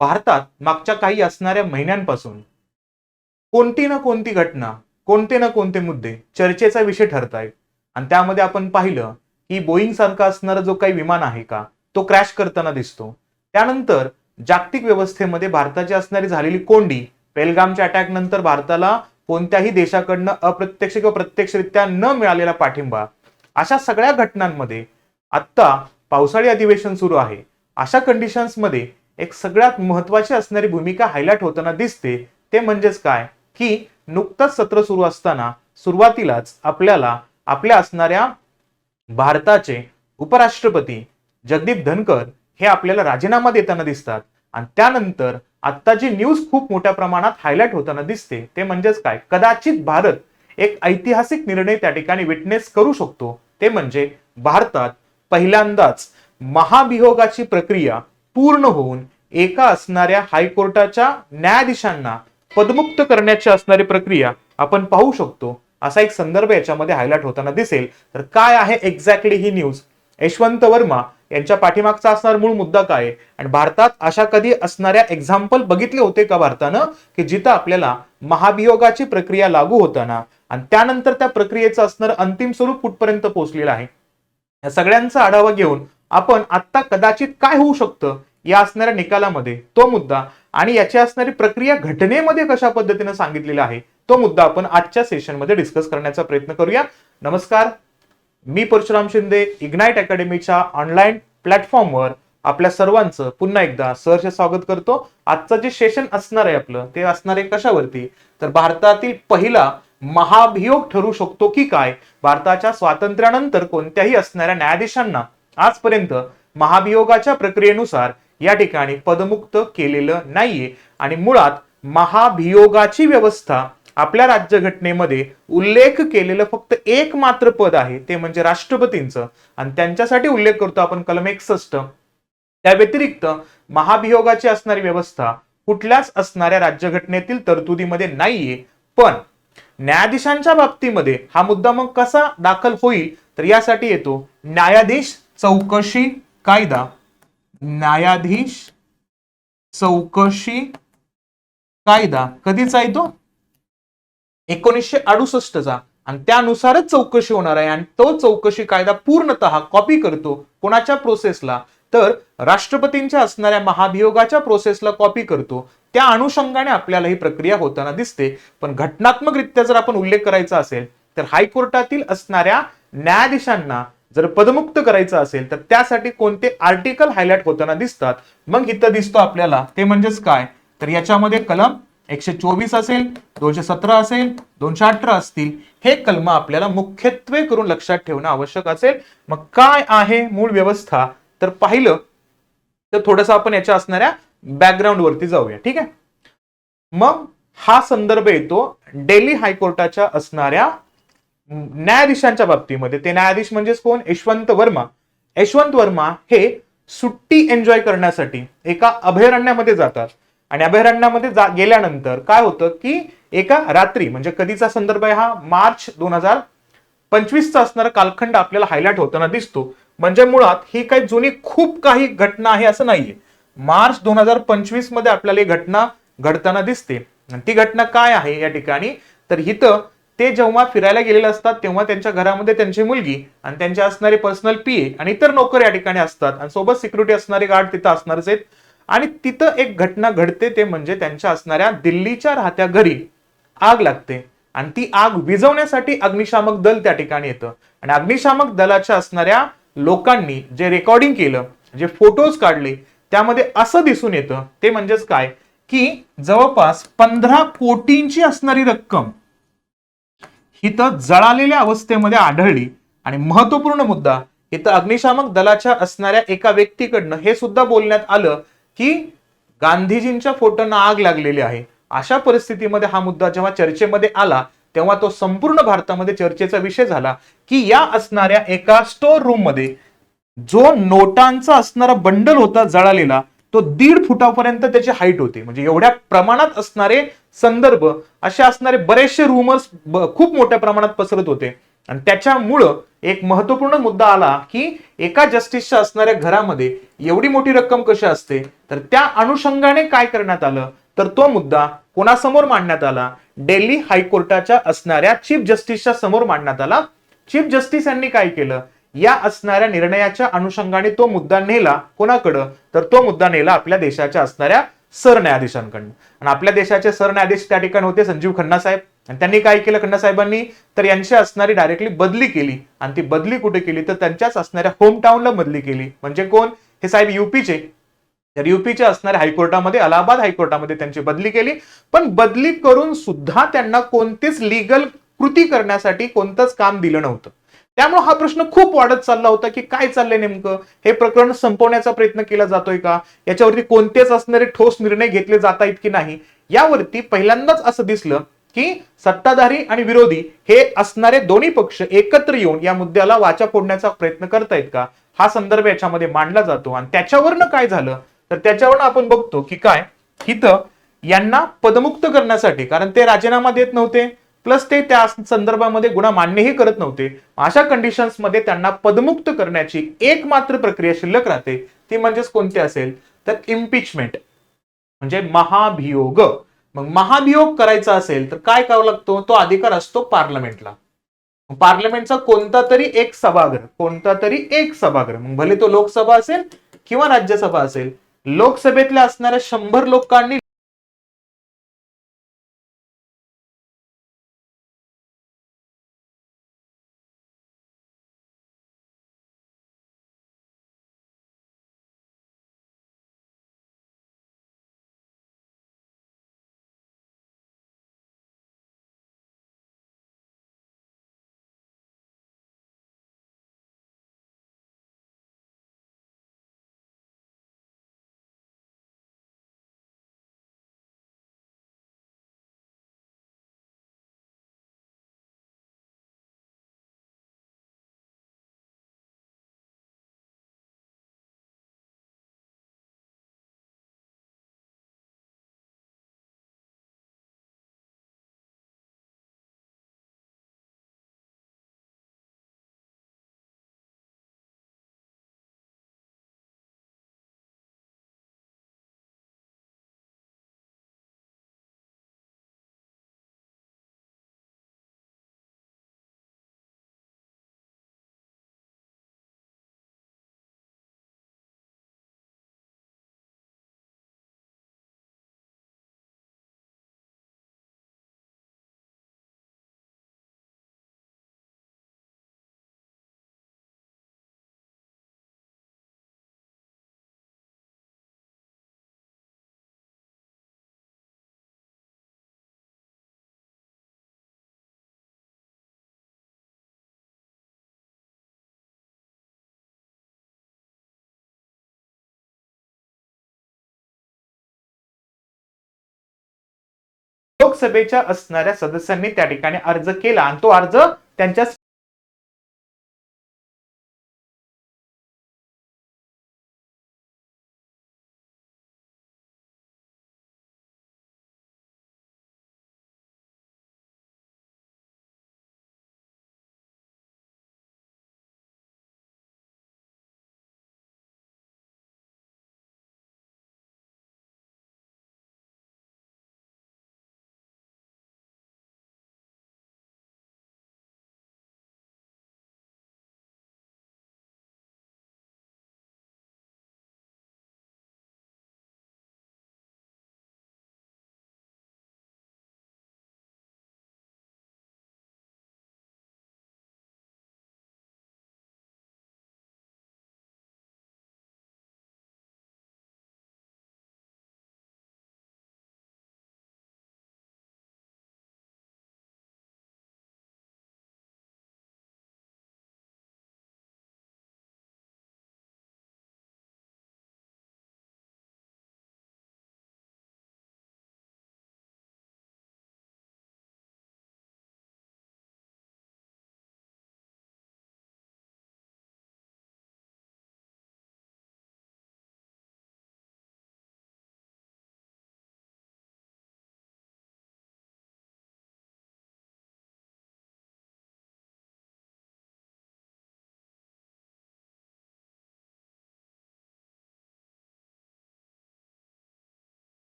भारतात मागच्या काही असणाऱ्या महिन्यांपासून कोणती ना कोणती घटना कोणते ना कोणते मुद्दे चर्चेचा विषय ठरत आहेत आणि त्यामध्ये आपण पाहिलं की बोईंग सारखा असणारा जो काही विमान आहे का तो क्रॅश करताना दिसतो. त्यानंतर जागतिक व्यवस्थेमध्ये भारताची असणारी झालेली कोंडी पेलगामच्या अटॅक नंतर भारताला कोणत्याही देशाकडनं अप्रत्यक्ष किंवा प्रत्यक्षरित्या न मिळालेला पाठिंबा अशा सगळ्या घटनांमध्ये आत्ता पावसाळी अधिवेशन सुरू आहे. अशा कंडिशन्समध्ये एक सगळ्यात महत्वाची असणारी भूमिका हायलाइट होताना दिसते ते म्हणजेच काय? की नुकतंच सत्र सुरू असताना सुरुवातीलाच आपल्याला आपल्या असणाऱ्या भारताचे उपराष्ट्रपती जगदीप धनकर हे आपल्याला राजीनामा देताना दिसतात. आणि त्यानंतर आता जी न्यूज खूप मोठ्या प्रमाणात हायलाइट होताना दिसते ते म्हणजेच काय? कदाचित भारत एक ऐतिहासिक निर्णय त्या ठिकाणी विटनेस करू शकतो. ते म्हणजे भारतात पहिल्यांदाच महाभियोगाची प्रक्रिया पूर्ण होऊन एका असणाऱ्या हायकोर्टाच्या न्यायाधीशांना पदमुक्त करण्याची असणारी प्रक्रिया आपण पाहू शकतो. असा एक संदर्भ याच्यामध्ये हायलाइट होताना दिसेल. तर काय आहे एक्झॅक्टली ही न्यूज यशवंत वर्मा यांच्या पाठीमागचा असणार मूळ मुद्दा काय आणि भारतात अशा कधी असणाऱ्या एक्झाम्पल बघितले होते का भारतानं? की जिथं आपल्याला महाभियोगाची प्रक्रिया लागू होताना आणि त्यानंतर त्या प्रक्रियेचं असणारं अंतिम स्वरूप कुठपर्यंत पोहोचलेलं आहे? या सगळ्यांचा आढावा घेऊन आपण आता कदाचित काय होऊ शकतं या असणाऱ्या निकालामध्ये? तो मुद्दा. आणि याची असणारी प्रक्रिया घटनेमध्ये कशा पद्धतीने सांगितलेला आहे? तो मुद्दा आपण आजच्या सेशनमध्ये डिस्कस करण्याचा प्रयत्न करूया. नमस्कार. मी परशुराम शिंदे इग्नाइट अकॅडमीच्या ऑनलाईन प्लॅटफॉर्मवर आपल्या सर्वांचं पुन्हा एकदा सहर्ष स्वागत करतो. आजचं जे सेशन असणार आहे आपलं ते असणार आहे कशावरती? तर भारतातील पहिला महाभियोग ठरू शकतो की काय? भारताच्या स्वातंत्र्यानंतर कोणत्याही असणाऱ्या न्यायाधीशांना आजपर्यंत महाभियोगाच्या प्रक्रियेनुसार या ठिकाणी पदमुक्त केलेलं नाहीये. आणि मुळात महाभियोगाची व्यवस्था आपल्या राज्यघटनेमध्ये उल्लेख केलेलं फक्त एक मात्र पद आहे ते म्हणजे राष्ट्रपतींचं. आणि त्यांच्यासाठी उल्लेख करतो आपण कलम एकसष्ट. त्या व्यतिरिक्त महाभियोगाची असणारी व्यवस्था कुठल्याच असणाऱ्या राज्यघटनेतील तरतुदीमध्ये नाहीये. पण न्यायाधीशांच्या बाबतीमध्ये हा मुद्दा मग कसा दाखल होईल? तर यासाठी येतो न्यायाधीश चौकशी कायदा. न्यायाधीश चौकशी कायदा. कधीचा आहे तो? एकोणीसशे अडुसष्टचा. आणि त्यानुसारच चौकशी होणार आहे. आणि तो चौकशी कायदा पूर्णतः कॉपी करतो. कोणाच्या प्रोसेसला तर राष्ट्रपतींच्या असणाऱ्या महाभियोगाच्या प्रोसेसला कॉपी करतो. त्या अनुषंगाने आपल्याला ही प्रक्रिया होताना दिसते. पण घटनात्मकरित्या जर आपण उल्लेख करायचा असेल तर हायकोर्टातील असणाऱ्या न्यायाधीशांना जर पदमुक्त करायचं असेल तर त्यासाठी कोणते आर्टिकल हायलाइट होताना दिसतात? मग इथं दिसतो आपल्याला ते म्हणजेच काय? तर याच्यामध्ये कलम एकशे चोवीस असेल दोनशे सतरा असेल दोनशे अठरा असतील हे कलम आपल्याला मुख्यत्वे करून लक्षात ठेवणं आवश्यक असेल. मग काय आहे मूळ व्यवस्था? तर पाहिलं तर थोडस आपण याच्या असणाऱ्या बॅकग्राऊंड वरती जाऊया ठीक आहे? मग हा संदर्भ येतो डेली हायकोर्टाच्या असणाऱ्या न्यायाधीशांच्या बाबतीमध्ये ते न्यायाधीश म्हणजेच कोण? यशवंत वर्मा. यशवंत वर्मा हे सुट्टी एन्जॉय करण्यासाठी एका अभयारण्यामध्ये जातात. आणि अभयारण्यामध्ये जा गेल्यानंतर काय होतं की एका रात्री म्हणजे कधीचा संदर्भ आहे हा? मार्च दोन हजार पंचवीसचा असणारा कालखंड आपल्याला हायलाइट होताना दिसतो. म्हणजे मुळात ही काही जुनी खूप काही घटना आहे असं नाहीये. मार्च दोन हजार पंचवीसमध्ये आपल्याला ही घटना घडताना दिसते. आणि ती घटना काय आहे या ठिकाणी? तर इथं ते जेव्हा फिरायला गेलेले असतात तेव्हा त्यांच्या घरामध्ये त्यांची मुलगी आणि त्यांचे असणारे पर्सनल पीए आणि इतर नोकर या ठिकाणी असतात. आणि सोबत सिक्युरिटी असणारे गार्ड तिथं असणारच आहेत. आणि तिथं एक घटना घडते ते म्हणजे त्यांच्या असणाऱ्या दिल्लीच्या राहत्या घरी आग लागते. आणि ती आग विझवण्यासाठी अग्निशामक दल त्या ठिकाणी येतं. आणि अग्निशामक दलाच्या असणाऱ्या लोकांनी जे रेकॉर्डिंग केलं जे फोटोज काढले त्यामध्ये असं दिसून येतं ते म्हणजेच काय? की जवळपास पंधरा कोटींची असणारी रक्कम इथं जळालेल्या अवस्थेमध्ये आढळली. आणि महत्त्वपूर्ण मुद्दा इथं अग्निशामक दलाच्या असणाऱ्या एका व्यक्तीकडनं हे सुद्धा बोलण्यात आलं की गांधीजींच्या फोटोंना आग लागलेली आहे. अशा परिस्थितीमध्ये हा मुद्दा जेव्हा चर्चेमध्ये आला तेव्हा तो संपूर्ण भारतामध्ये चर्चेचा विषय झाला की या असणाऱ्या एका स्टोर रूममध्ये जो नोटांचा असणारा बंडल होता जळालेला तो दीड फुटापर्यंत त्याची हाईट होते. म्हणजे एवढ्या प्रमाणात असणारे संदर्भ असे असणारे बरेचसे रुमर्स खूप मोठ्या प्रमाणात पसरत होते. आणि त्याच्यामुळं एक महत्त्वपूर्ण मुद्दा आला की एका जस्टिसच्या असणाऱ्या घरामध्ये एवढी मोठी रक्कम कशी असते? तर त्या अनुषंगाने काय करण्यात आलं? तर तो मुद्दा कोणासमोर मांडण्यात आला? दिल्ली हायकोर्टाच्या असणाऱ्या चीफ जस्टिसच्या समोर मांडण्यात आला. चीफ जस्टिस यांनी काय केलं? या असणाऱ्या निर्णयाच्या अनुषंगाने तो मुद्दा नेला कोणाकडं? तर तो मुद्दा नेला आपल्या देशाच्या असणाऱ्या सरन्यायाधीशांकडनं. आणि आपल्या देशाचे सरन्यायाधीश त्या ठिकाणी होते संजीव खन्ना साहेब. आणि त्यांनी काय केलं खन्ना साहेबांनी? तर यांची असणारी डायरेक्टली बदली केली. आणि ती बदली कुठे केली? तर त्यांच्याच असणाऱ्या होम टाउनला बदली केली. म्हणजे कोण? हे साहेब युपीचे तर युपीच्या असणाऱ्या हायकोर्टामध्ये अलाहाबाद हायकोर्टामध्ये त्यांची बदली केली. पण बदली करून सुद्धा त्यांना कोणतीच लिगल कृती करण्यासाठी कोणतंच काम दिलं नव्हतं. त्यामुळे हा प्रश्न खूप वाढत चालला होता की काय चाललंय नेमकं? हे प्रकरण संपवण्याचा प्रयत्न केला जातोय का? याच्यावरती कोणतेच असणारे ठोस निर्णय घेतले जात आहेत की नाही? यावरती पहिल्यांदाच असं दिसलं की सत्ताधारी आणि विरोधी हे असणारे दोन्ही पक्ष एकत्र येऊन या मुद्द्याला वाचा फोडण्याचा प्रयत्न करतायत का? हा संदर्भ याच्यामध्ये मांडला जातो. आणि त्याच्यावरनं काय झालं? तर त्याच्यावरनं आपण बघतो की काय? इथं यांना पदमुक्त करण्यासाठी कारण ते राजीनामा देत नव्हते प्लस ते त्या संदर्भामध्ये गुन्हा मान्यही करत नव्हते. अशा कंडिशन्समध्ये त्यांना पदमुक्त करण्याची एक मात्र प्रक्रिया शिल्लक राहते. ती म्हणजेच कोणती असेल? तर इम्पिचमेंट म्हणजे महाभियोग. मग महाभियोग करायचा असेल तर काय करावं लागतो? तो अधिकार असतो पार्लमेंटला. पार्लमेंटचा कोणता तरी एक सभागृह कोणता तरी एक सभागृह. मग भले तो लोकसभा असेल किंवा राज्यसभा असेल लोकसभेतल्या असणाऱ्या शंभर लोकांनी लोकसभेच्या असणाऱ्या सदस्यांनी त्या ठिकाणी अर्ज केला आणि तो अर्ज त्यांच्या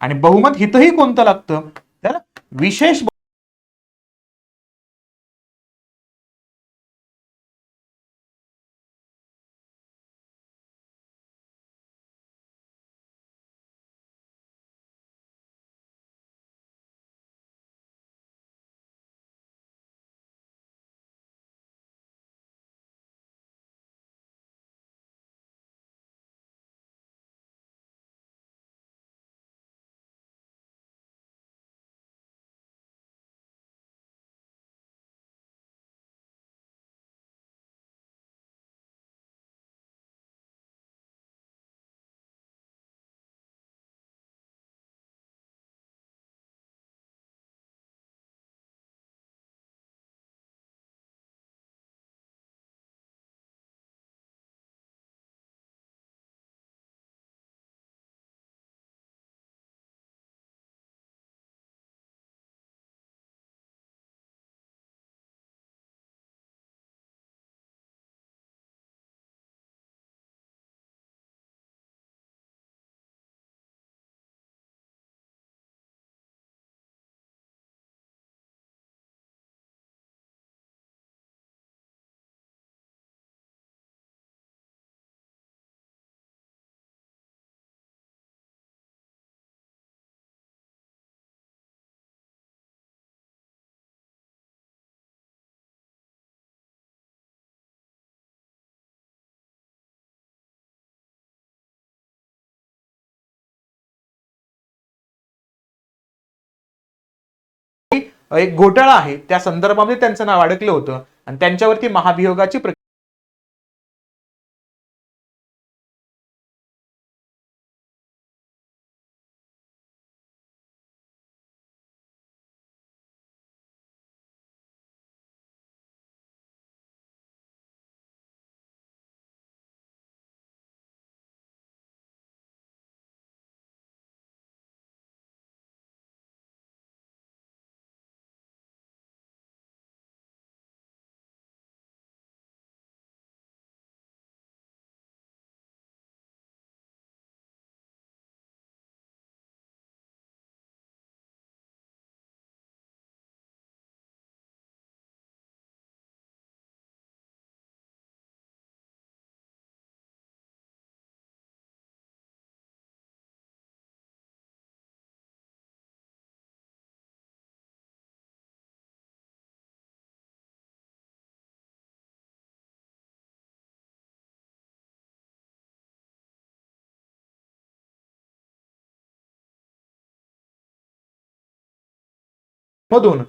आणि बहुमत हितही कोणतं लागतं? तर विशेष एक घोटाळा आहे. त्या संदर्भामध्ये त्यांचं नाव अडकलं होतं. आणि त्यांच्यावरती महाभियोगाची प्रक्रिया मधून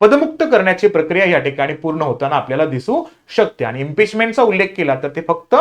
पदमुक्त करण्याची प्रक्रिया या ठिकाणी पूर्ण होताना आपल्याला दिसू शकते. आणि इम्पिचमेंटचा उल्लेख केला तर ते फक्त